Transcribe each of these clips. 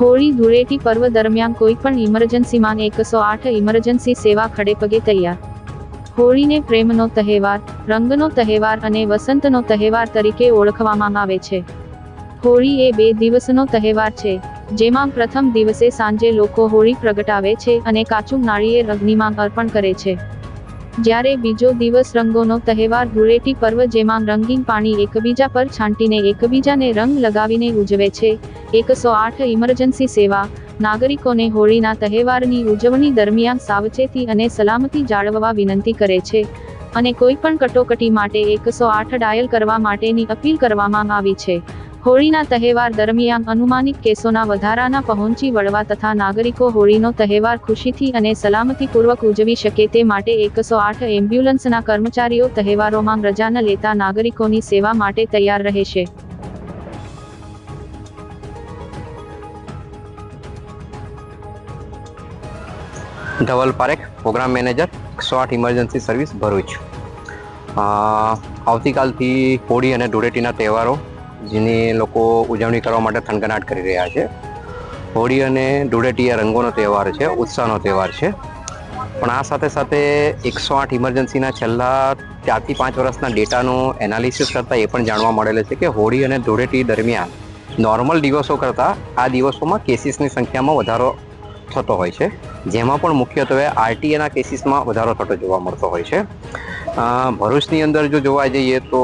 હોળી ધૂળેટી પર્વ દરમિયાન કોઈપણ ઇમરજન્સીમાં એકસો આઠ ઇમરજન્સી સેવા ખડેપગે તૈયાર. હોળીને પ્રેમનો તહેવાર, રંગનો તહેવાર અને વસંતનો તહેવાર તરીકે ઓળખવામાં આવે છે. હોળી એ બે દિવસનો તહેવાર છે, જેમાં પ્રથમ દિવસે સાંજે લોકો હોળી પ્રગટાવે છે અને કાચું નાળિયેર અગ્નિમાં અર્પણ કરે છે. જ્યારે બીજો દિવસ રંગોનો તહેવાર ધૂળેટી પર્વ જેમાં રંગીન પાણી એકબીજા પર છાંટીને એકબીજાને રંગ લગાવીને ઉજવે છે, એકસો આઠ ઇમરજન્સી સેવા, નાગરિકોને હોળીના તહેવારની ઉજવણી દરમિયાન સાવચેતી અને સલામતી જાળવવા વિનંતી કરે છે, અને કોઈપણ કટોકટી માટે એકસો આઠ ડાયલ કરવા માટેની અપીલ કરવામાં આવી છે. હોળીના તહેવાર દરમિયાન અનુમાનિત કેસોના વધારાના પહોંચી વળવા તથા નાગરિકો હોળીનો તહેવાર ખુશીથી અને સલામતીપૂર્વક ઉજવી શકે તે માટે એકસો આઠ એમ્બ્યુલન્સના કર્મચારીઓ તહેવારોમાં રજા ન લેતા નાગરિકોની સેવા માટે તૈયાર રહેશે. ધવલ પારેખ, પ્રોગ્રામ મેનેજર, એકસો આઠ ઇમરજન્સી સર્વિસ ભરૂચ. આવતીકાલથી હોળી અને ધૂળેટીના તહેવારો જેની લોકો ઉજવણી કરવા માટે થનગનાટ કરી રહ્યા છે. હોળી અને ધૂળેટી રંગોનો તહેવાર છે, ઉત્સાહનો તહેવાર છે. પણ આ સાથે સાથે એકસો આઠ ઇમરજન્સીના છેલ્લા ચારથી પાંચ વર્ષના ડેટાનું એનાલિસિસ કરતાં એ પણ જાણવા મળેલ છે કે હોળી અને ધૂળેટી દરમિયાન નોર્મલ દિવસો કરતાં આ દિવસોમાં કેસીસની સંખ્યામાં વધારો થતો હોય છે. જેમાં પણ મુખ્યત્વે આરટીએના કેસીસમાં વધારો થતો જોવા મળતો હોય છે. ભરૂચની અંદર જો જોવા જઈએ તો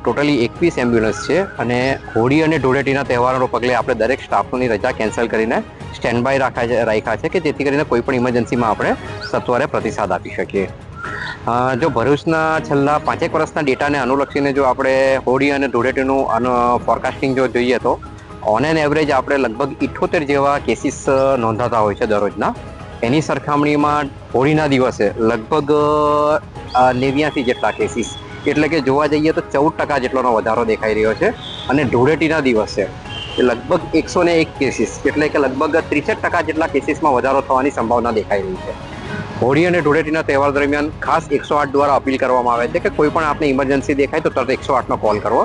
ટોટલી એકવીસ એમ્બ્યુલન્સ છે અને હોળી અને ધૂળેટીના તહેવારો પગલે આપણે દરેક સ્ટાફની રજા કેન્સલ કરીને સ્ટેન્ડ બાય રાખા રાખ્યા છે કે જેથી કરીને કોઈ પણ ઇમરજન્સીમાં આપણે સત્વરે પ્રતિસાદ આપી શકીએ. જો ભરૂચના છેલ્લા પાંચેક વર્ષના ડેટાને અનુલક્ષીને જો આપણે હોળી અને ધૂળેટીનું ફોરકાસ્ટિંગ જો જોઈએ તો ઓન એન એવરેજ આપણે લગભગ ઇઠોતેર જેવા કેસીસ નોંધાતા હોય છે દરરોજના. એની સરખામણીમાં હોળીના દિવસે લગભગ નેવ્યાસી જેટલા કેસીસ એટલે કે જોવા જઈએ તો ચૌદ ટકા જેટલોનો વધારો દેખાઈ રહ્યો છે અને ધૂળેટીના દિવસે એ લગભગ એકસો ને એક કેસીસ એટલે કે લગભગ ત્રીસેક ટકા જેટલા કેસીસમાં વધારો થવાની સંભાવના દેખાઈ રહી છે. હોળી અને ધૂળેટીના તહેવાર દરમિયાન ખાસ એકસો આઠ દ્વારા અપીલ કરવામાં આવે છે કે કોઈ પણ આપને ઇમરજન્સી દેખાય તો તરત એકસો આઠનો કોલ કરવો.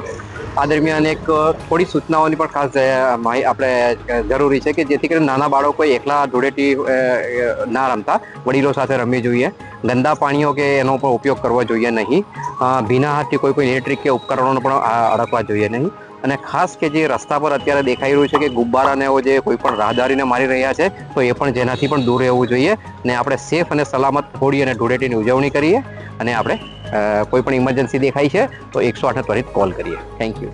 આ દરમિયાન એક થોડી સૂચનાઓની પણ ખાસ આપણે જરૂરી છે કે જેથી કરીને નાના બાળકો એકલા ધૂળેટી ના રમતા, વડીલો સાથે રમવી જોઈએ. ગંદા પાણીઓ કે એનો પણ ઉપયોગ કરવો જોઈએ નહીં. ભીના હાથથી કોઈ પણ ઇલેક્ટ્રિક કે ઉપકરણોને પણ અડકવા જોઈએ નહીં. અને ખાસ કે જે રસ્તા પર અત્યારે દેખાઈ રહ્યું છે કે ગુબ્બારાને એવો જે કોઈ પણ રાહદારીને મારી રહ્યા છે, તો એ પણ જેનાથી પણ દૂર રહેવું જોઈએ. ને આપણે સેફ અને સલામત હોળી અને ધૂળેટીની ઉજવણી કરીએ. અને આપણે કોઈ પણ ઇમરજન્સી દેખાય છે, તો એકસો આઠને ત્વરિત કોલ કરીએ. Thank you.